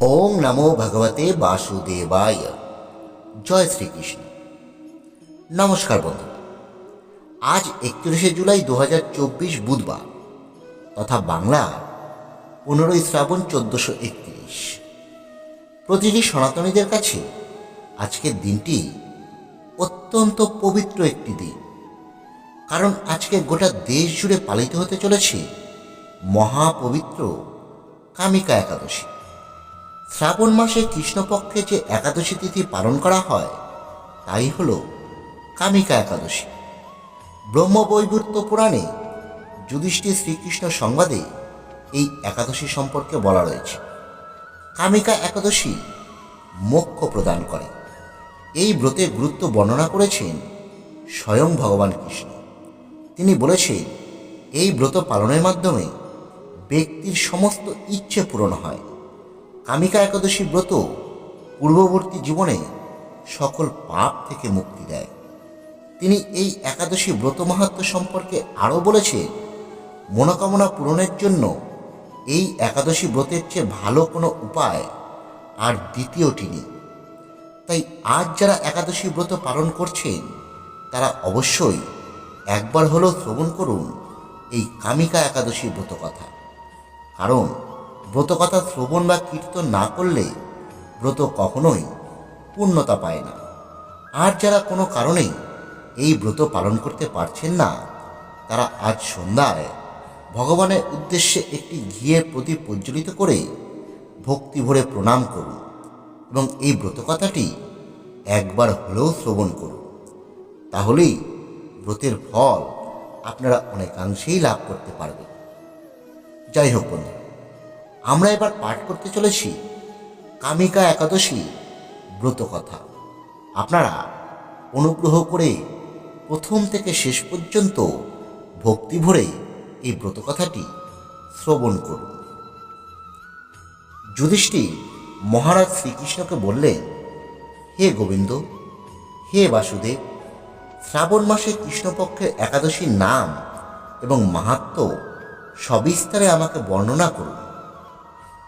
ওং নমো ভগবতে বাসুদেবায়। জয় শ্রীকৃষ্ণ। নমস্কার বন্ধু। আজ একত্রিশে জুলাই দু হাজার চব্বিশ বুধবার তথা বাংলা পনেরোই শ্রাবণ চোদ্দশো একত্রিশ। প্রতিটি সনাতনীদের কাছে আজকের দিনটি অত্যন্ত পবিত্র একটি দিন। কারণ আজকে গোটা দেশ জুড়ে পালিত হতে চলেছে মহাপবিত্র কামিকা একাদশী। শ্রাবণ মাসে কৃষ্ণপক্ষে যে একাদশী তিথি পালন করা হয়, তাই হল কামিকা একাদশী। ব্রহ্মবৈবর্ত পুরাণে যুধিষ্ঠির শ্রীকৃষ্ণ সংবাদে এই একাদশী সম্পর্কে বলা রয়েছে। কামিকা একাদশী মোক্ষ প্রদান করে। এই ব্রতের গুরুত্ব বর্ণনা করেছেন স্বয়ং ভগবান কৃষ্ণ। তিনি বলেছেন, এই ব্রত পালনের মাধ্যমে ব্যক্তির সমস্ত ইচ্ছে পূরণ হয়। কামিকা একাদশী ব্রত পূর্ববর্তী জীবনে সকল পাপ থেকে মুক্তি দেয়। তিনি এই একাদশী ব্রত মাহাত্ম সম্পর্কে আরও বলেছে, মনোকামনা পূরণের জন্য এই একাদশী ব্রতের চেয়ে ভালো কোনো উপায় আর দ্বিতীয়টি নেই। তাই আজ যারা একাদশী ব্রত পালন করছেন, তারা অবশ্যই একবার হলেও শ্রবণ করুন এই কামিকা একাদশী ব্রত কথা। কারণ ব্রতকথা শ্রবণ বা কীর্তন না করলে ব্রত কখনোই পূর্ণতা পায় না। আর যারা কোনো কারণেই এই ব্রত পালন করতে পারছেন না, তারা আজ সন্ধ্যায় ভগবানের উদ্দেশ্যে একটি ঘিয়ের প্রদীপ প্রজ্বলিত করে ভক্তি ভরে প্রণাম করুন এবং এই ব্রতকথাটি একবার হলেও শ্রবণ করুন। তাহলেই ব্রতের ফল আপনারা অনেকাংশেই লাভ করতে পারবেন। যাই হোক বন্ধু আমরা এবার পাঠ করতে চলেছি কামিকা একাদশী ব্রত কথা। আপনারা অনুগ্রহ করে প্রথম থেকে শেষ পর্যন্ত ভক্তি ভরে এই ব্রত কথাটি শ্রবণ করুন। যুধিষ্ঠির মহারাজ শ্রীকৃষ্ণকে বললেন, হে গোবিন্দ, হে বাসুদেব, শ্রাবণ মাসে কৃষ্ণপক্ষের একাদশীর নাম এবং মাহাত্ম সবিস্তারে আমাকে বর্ণনা করুন।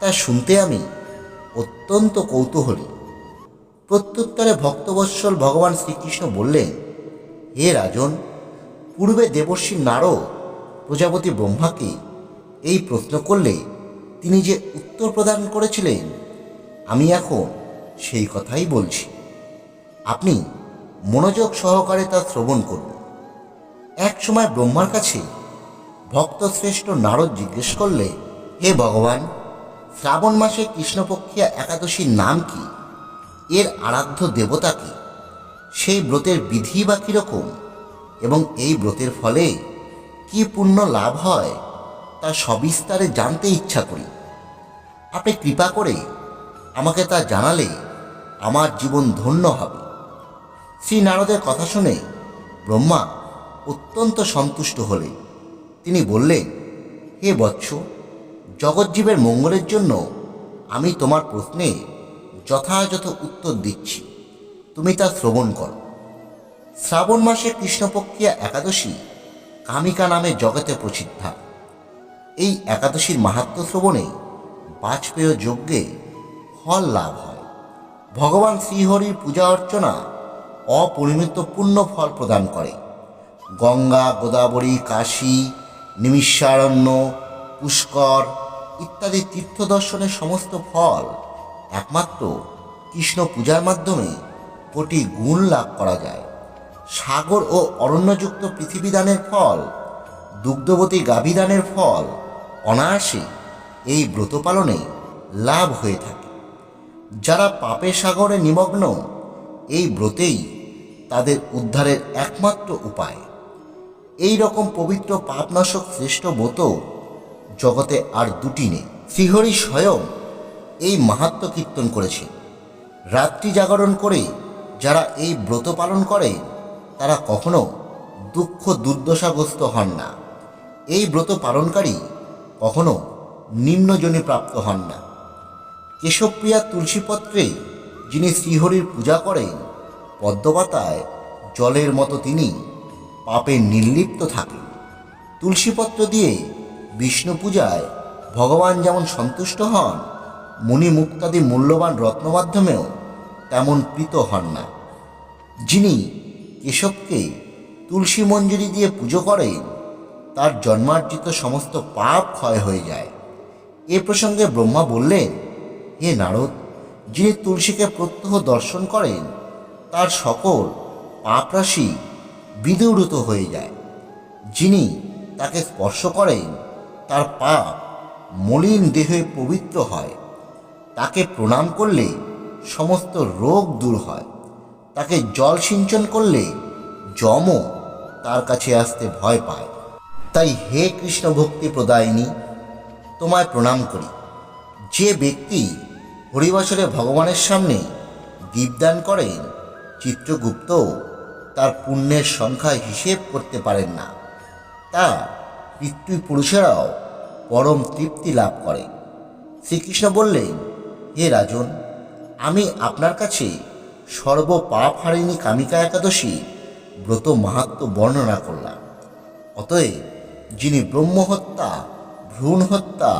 তা শুনতে আমি অত্যন্ত কৌতূহলী। প্রত্যুত্তরে ভক্তবৎসল ভগবান শ্রীকৃষ্ণ বললেন, হে রাজন, পূর্বে দেবর্ষী নারদ প্রজাপতি ব্রহ্মাকে এই প্রশ্ন করলে তিনি যে উত্তর প্রদান করেছিলেন, আমি এখন সেই কথাই বলছি। আপনি মনোযোগ সহকারে তা শ্রবণ করুন। এক সময় ব্রহ্মার কাছে ভক্তশ্রেষ্ঠ নারদ জিজ্ঞেস করলে, হে ভগবান শ্রাবণ মাসে কৃষ্ণপক্ষিয়া একাদশীর নাম কি? এর আরাধ্য দেবতা কি? সেই ব্রতের বিধি বা কীরকম? এবং এই ব্রতের ফলে কি পুণ্য লাভ হয়? তা সবিস্তারে জানতে ইচ্ছা করি। আপনি কৃপা করে আমাকে তা জানালে আমার জীবন ধন্য হবে। শ্রী নারদের কথা শুনে ব্রহ্মা অত্যন্ত সন্তুষ্ট হলেন। তিনি বললেন, হে বৎস জগজ্জীবের মঙ্গলের জন্য আমি তোমার প্রশ্নে যথাযথ উত্তর দিচ্ছি। তুমি তা শ্রবণ করো। শ্রাবণ মাসে কৃষ্ণপক্ষিয়া একাদশী কামিকা নামে জগতে প্রসিদ্ধা। এই একাদশীর মাহাত্ম শ্রবণে বাজপেয় যজ্ঞে ফল লাভ হয়। ভগবান শ্রীহরির পূজা অর্চনা অপরিমিত পূর্ণ ফল প্রদান করে। গঙ্গা, গোদাবরী, কাশী, নিমিষারণ্য, পুষ্কর ইত্যাদি তীর্থ দর্শনের সমস্ত ফল একমাত্র কৃষ্ণ পূজার মাধ্যমে কোটি গুণ লাভ করা যায়। সাগর ও অরণ্যযুক্ত পৃথিবীদানের ফল, দুগ্ধবতী গাভীদানের ফল অনায়াসে এই ব্রত পালনে লাভ হয়ে থাকে। যারা পাপের সাগরে নিমগ্ন, এই ব্রতেই তাদের উদ্ধারের একমাত্র উপায়। এই রকম পবিত্র পাপনাশক শ্রেষ্ঠ ব্রত জগতে আর দুটি নেই। শ্রীহরি স্বয়ং এই মাহাত্ম কীর্তন করেছে। রাত্রি জাগরণ করে যারা এই ব্রত পালন করে, তারা কখনো দুঃখ দুর্দশাগ্রস্ত হন না। এই ব্রত পালনকারী কখনো নিম্নজনে প্রাপ্ত হন না। কেশবপ্রিয়া তুলসীপত্রে যিনি শ্রীহরির পূজা করেন, পদ্মপাতায় জলের মতো তিনি পাপে নির্লিপ্ত থাকেন। তুলসীপত্র দিয়ে বিষ্ণু পূজায় ভগবান যেমন সন্তুষ্ট হন মণি মুক্তাদি মূল্যবান রত্ন মাধ্যমেও তেমন প্রীত হন না। যিনি কেশবকে তুলসী মঞ্জুরি দিয়ে পুজো করেন, তার জন্মার্জিত সমস্ত পাপ ক্ষয় হয়ে যায়। এ প্রসঙ্গে ব্রহ্মা বললেন, হে নারদ, যিনি তুলসীকে প্রত্যহ দর্শন করেন, তার সকল পাপরাশি বিদূরত হয়ে যায়। যিনি তাকে স্পর্শ করেন তার পাপ মলিন দেহে পবিত্র হয়। তাকে প্রণাম করলে সমস্ত রোগ দূর হয়। তাকে জল সিঞ্চন করলে যমও তার কাছে আসতে ভয় পায়। তাই হে কৃষ্ণ ভক্তি প্রদায়িনী, তোমায় প্রণাম করি। যে ব্যক্তি হরিবাসরে ভগবানের সামনে দীপদান করেন চিত্রগুপ্ত তার পুণ্যের সংখ্যা হিসেব করতে পারেন না। তার পিতৃপুরুষেরাও পরম তৃপ্তি লাভ করে। শ্রীকৃষ্ণ বললেন, হে রাজন, আমি আপনার কাছে সর্ব পাপ হারিণী কামিকা একাদশী ব্রত মাহাত্ম বর্ণনা করলাম। অতএব যিনি ব্রহ্মহত্যা ভ্রূণ হত্যা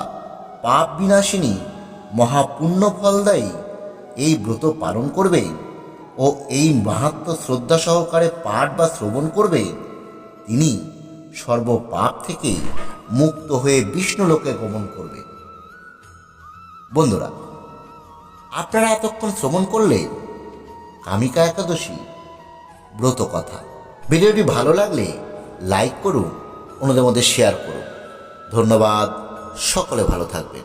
পাপ বিনাশিনী, মহাপুণ্য ফলদায়ী, এই ব্রত পালন করবেন ও এই মাহাত্ম শ্রদ্ধা সহকারে পাঠ বা শ্রবণ করবেন, তিনি সর্ব পাপ থেকে মুক্ত হয়ে বিষ্ণুলোকে গমন করবে। বন্ধুরা, আপনারা এতক্ষণ শ্রবণ করলে কামিকা একাদশী ব্রত কথা। ভিডিওটি ভালো লাগলে লাইক করুন, অন্যদের মধ্যে শেয়ার করুন। ধন্যবাদ, সকলে ভালো থাকবেন।